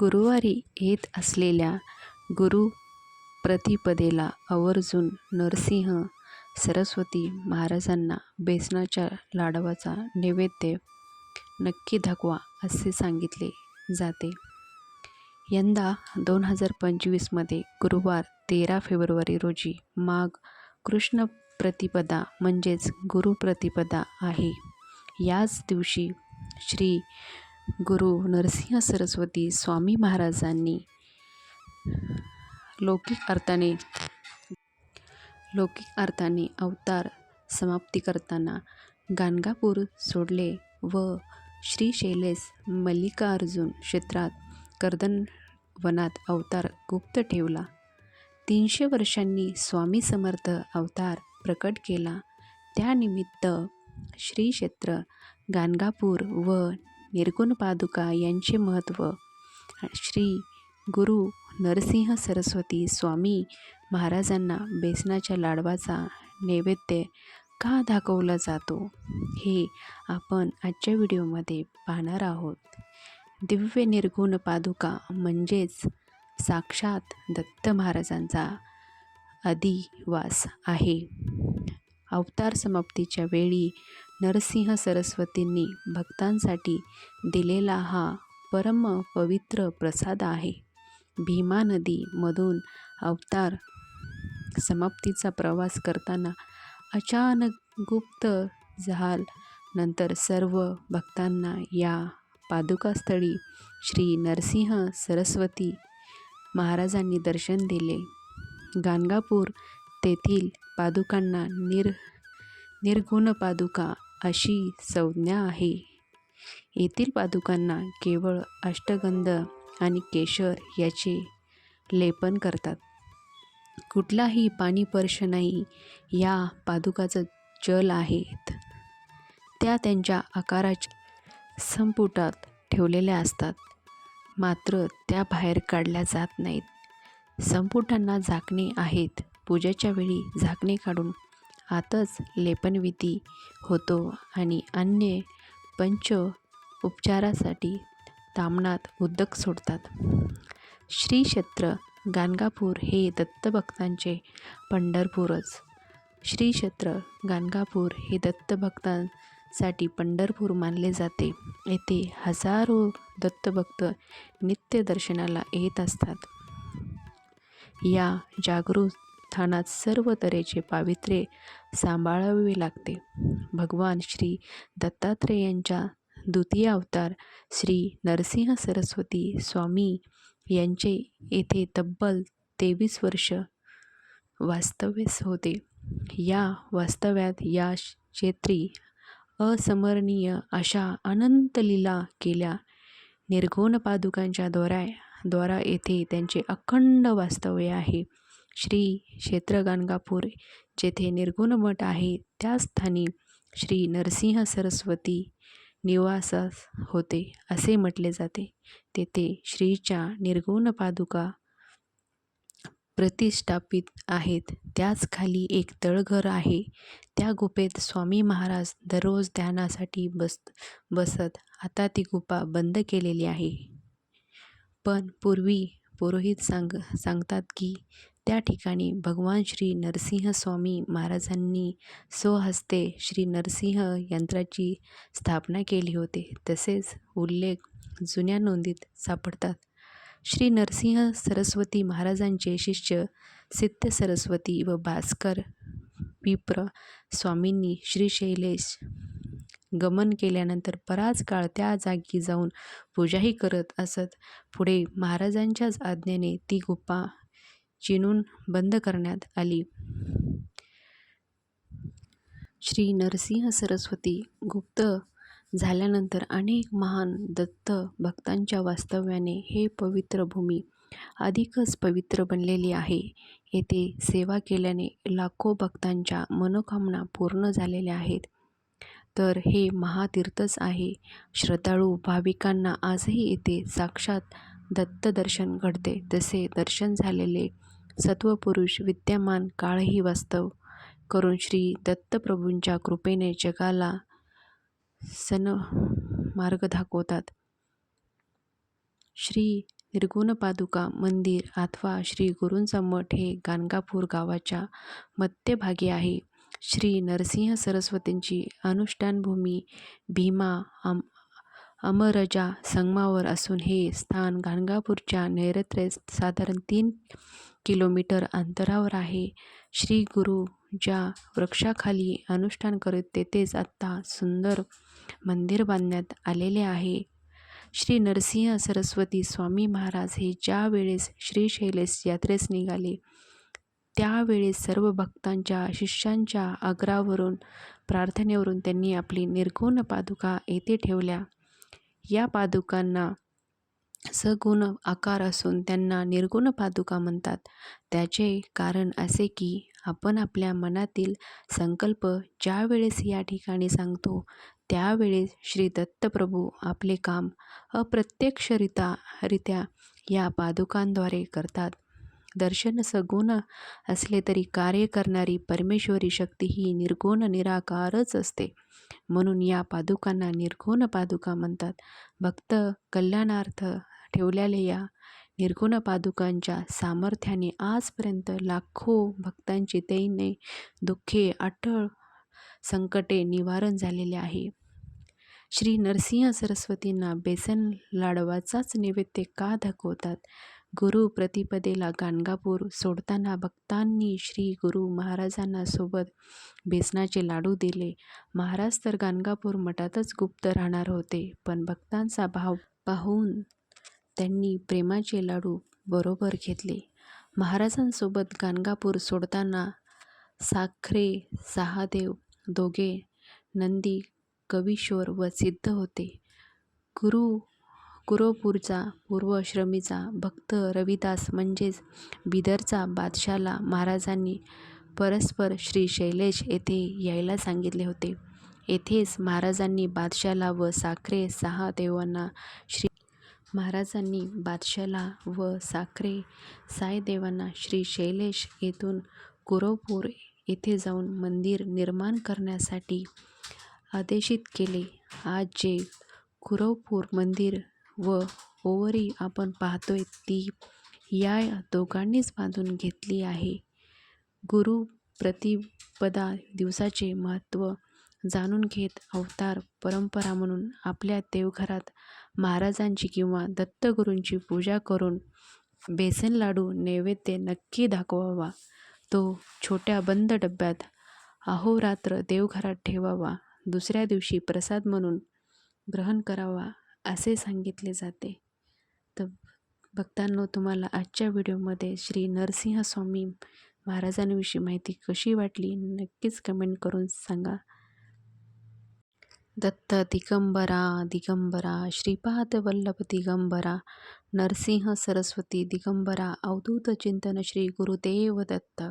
गुरुवारी येत असलेल्या गुरु प्रतिपदेला आवर्जून नरसिंह सरस्वती महाराजांना बेसनाच्या लाडवाचा नैवेद्य नक्की दाखवा असे सांगितले जाते. यंदा दोन हजार पंचवीसमध्ये गुरुवार तेरा फेब्रुवारी रोजी माघ कृष्ण प्रतिपदा म्हणजेच गुरुप्रतिपदा आहे. याच दिवशी श्री गुरु नरसिंह सरस्वती स्वामी महाराजांनी लौकिक अर्थाने लौकिक अर्थाने अवतार समाप्ती करताना गाणगापूर सोडले व श्रीशैलेस मल्लिकार्जुन क्षेत्रात कर्दनवनात अवतार गुप्त ठेवला. तीनशे वर्षांनी स्वामी समर्थ अवतार प्रकट केला. त्यानिमित्त श्रीक्षेत्र गाणगापूर व निर्गुण पादुका यांचे महत्त्व श्री गुरु नरसिंह सरस्वती स्वामी महाराजांना बेसनाच्या लाडवाचा नैवेद्य का दाखवला जातो हे आपण आजच्या व्हिडिओमध्ये पाहणार आहोत. दिव्य निर्गुण पादुका म्हणजेच साक्षात दत्त महाराजांचा अधिवास आहे. अवतार समाप्तीच्या वेळी नरसिंह सरस्वतींनी भक्तांसाठी दिलेला हा परम पवित्र प्रसाद आहे. भीमा नदीमधून अवतार समाप्तीचा प्रवास करताना अचानक गुप्त झाल नंतर सर्व भक्तांना या पादुकास्थळी श्री नरसिंह सरस्वती महाराजांनी दर्शन दिले. गाणगापूर तेथील पादुकांना निर निर्गुण पादुका अशी संज्ञा आहे. येथील पादुकांना केवळ अष्टगंध आणि केशर याचे लेपन करतात. कुठलाही पाणीपर्श नाही. या पादुकाचं जल आहेत. त्या त्यांच्या आकाराच्या संपुटात ठेवलेल्या असतात. मात्र त्या बाहेर काढल्या जात नाहीत. संपुटांना झाकणे आहेत. पूजेच्या वेळी झाकणे काढून आतच लेपनविधी होतो आणि अन्य पंच उपचारासाठी ताम्हणात उदक सोडतात. श्री क्षेत्र गाणगापूर हे दत्तभक्तांचे पंढरपूरच. श्री क्षेत्र गाणगापूर हे दत्तभक्तांसाठी पंढरपूर मानले जाते. येथे हजारो दत्तभक्त नित्य दर्शनाला येत असतात. या जागृत स्थानात सर्व तऱ्हेचे पावित्र्य सांभाळावे लागते. भगवान श्री दत्तात्रेयांच्या द्वितीय अवतार श्री नरसिंह सरस्वती स्वामी यांचे येथे तब्बल तेवीस वर्ष वास्तव्यस होते. या वास्तव्यात या क्षेत्री असमरणीय अशा अनंत लीला केल्या. निर्गुण पादुकांच्या द्वारा येथे त्यांचे अखंड वास्तव्य आहे. श्री क्षेत्र गाणगापूर जेथे निर्गुण मठ आहे त्या स्थानी श्री नरसिंह सरस्वती निवासास होते असे म्हटले जाते. तेथे श्रीच्या निर्गुण पादुका प्रतिष्ठापित आहेत. त्याच खाली एक तळघर आहे. त्या गुफेत स्वामी महाराज दररोज ध्यानासाठी बस बसत. आता ती गुफा बंद केलेली आहे. पण पूर्वी पुरोहित सांग सांगतात की त्या ठिकाणी भगवान श्री नरसिंह स्वामी महाराजांनी स्वहस्ते श्री नरसिंह यंत्राची स्थापना केली होती. तसेच उल्लेख जुन्या नोंदीत सापडतात. श्री नरसिंह सरस्वती महाराजांचे शिष्य सिद्ध सरस्वती व भास्कर विप्र स्वामींनी श्रीशैलेश गमन केल्यानंतर बराच काळ त्या जागी जाऊन पूजाही करत असत. पुढे महाराजांच्याच आज्ञेने ती गुफा चिणून बंद करण्यात आली. श्री नरसिंह सरस्वती गुप्त झाल्यानंतर अनेक महान दत्त भक्तांच्या वास्तव्याने हे पवित्र भूमी अधिकच पवित्र बनलेली आहे. येथे सेवा केल्याने लाखो भक्तांच्या मनोकामना पूर्ण झालेल्या आहेत. तर हे महातीर्थच आहे. श्रद्धाळू भाविकांना आजही येथे साक्षात दत्तदर्शन घडते. तसे दर्शन झालेले सत्वपुरुष विद्यमान काळही वास्तव करून श्री दत्तप्रभूंच्या कृपेने जगाला सन मार्ग दाखवतात. श्री निर्गुण पादुका मंदिर अथवा श्री गुरूंचा मठ हे गाणगापूर गावाच्या मध्यभागी आहे श्री नरसिंह सरस्वतींची अनुष्ठानभूमी भीमा आम अमरजा संगमावर असून हे स्थान गाणगापूरच्या नैऋत्येस साधारण तीन किलोमीटर अंतरावर आहे. श्री गुरु ज्या वृक्षाखाली अनुष्ठान करीत तेथेच आत्ता सुंदर मंदिर बांधण्यात आलेले आहे. श्री नरसिंह सरस्वती स्वामी महाराज हे ज्या वेळेस श्री शैलेश यात्रेस निघाले त्यावेळेस सर्व भक्तांच्या शिष्यांच्या आग्रावरून प्रार्थनेवरून त्यांनी आपली निर्गुण पादुका येथे ठेवल्या. या पादुकांना सगुण आकार असून त्यांना निर्गुण पादुका म्हणतात. त्याचे कारण असे की आपण आपल्या मनातील संकल्प ज्या वेळेस या ठिकाणी सांगतो त्यावेळेस श्री दत्तप्रभू आपले काम अप्रत्यक्षरित्या रित्या या पादुकांद्वारे करतात. दर्शन सगुण असले तरी कार्य करणारी परमेश्वरी शक्ती ही निर्गुण निराकारच असते. म्हणून या पादुकांना निर्गुण पादुका म्हणतात. भक्त कल्याणार्थ ठेवलेल्या या निर्गुण पादुकांच्या सामर्थ्याने आजपर्यंत लाखो भक्तांची दैने दुःखे अटळ संकटे निवारण झालेले आहे. श्री नरसिंह सरस्वतींना बेसन लाडवाचाच नैवेद्य का दाखवतात? गुरु प्रतिपदेला गाणगापूर सोडताना भक्तांनी श्री गुरु महाराजांना सोबत बेसनाचे लाडू दिले. महाराज तर गाणगापूर मठातच गुप्त राहणार होते पण भक्तांचा भाव पाहून त्यांनी प्रेमाचे लाडू बरोबर घेतले. महाराजांसोबत गाणगापूर सोडताना साखरे सहादेव दोघे नंदी कवीश्वर व सिद्ध होते. गुरु कुरोपूरचा पूर्वश्रमीचा भक्त रविदास म्हणजेच बिदरचा बादशाला महाराजांनी परस्पर श्री शैलेश येथे यायला सांगितले होते. येथेच महाराजांनी बादशाला व साखरे सहा देवांना श्री महाराजांनी बादशाला व साखरे साय देवांना श्री शैलेश येथून कुरोपूर येथे जाऊन मंदिर निर्माण करण्यासाठी आदेशित केले. आज जे कुरवपूर मंदिर व ओवरी आपण पाहतोय ती या दोघांनीच बांधून घेतली आहे. गुरु प्रतिपदा दिवसाचे महत्त्व जाणून घेत अवतार परंपरा म्हणून आपल्या देवघरात महाराजांची किंवा दत्तगुरूंची पूजा करून बेसन लाडू नैवेद्य नक्की दाखवावा. तो छोट्या बंद डब्यात अहोरात्र देवघरात ठेवावा. दुसऱ्या दिवशी प्रसाद म्हणून ग्रहण करावा. असे सांगितले जाते. तर भक्तांनो तुम्हाला आजच्या व्हिडिओमध्ये श्री नरसिंह स्वामी महाराजांविषयी माहिती कशी वाटली नक्कीच कमेंट करून सांगा. दत्त दिगंबरा दिगंबरा श्रीपाद वल्लभ दिगंबरा नरसिंह सरस्वती दिगंबरा अवधूत चिंतन श्री गुरुदेव दत्त.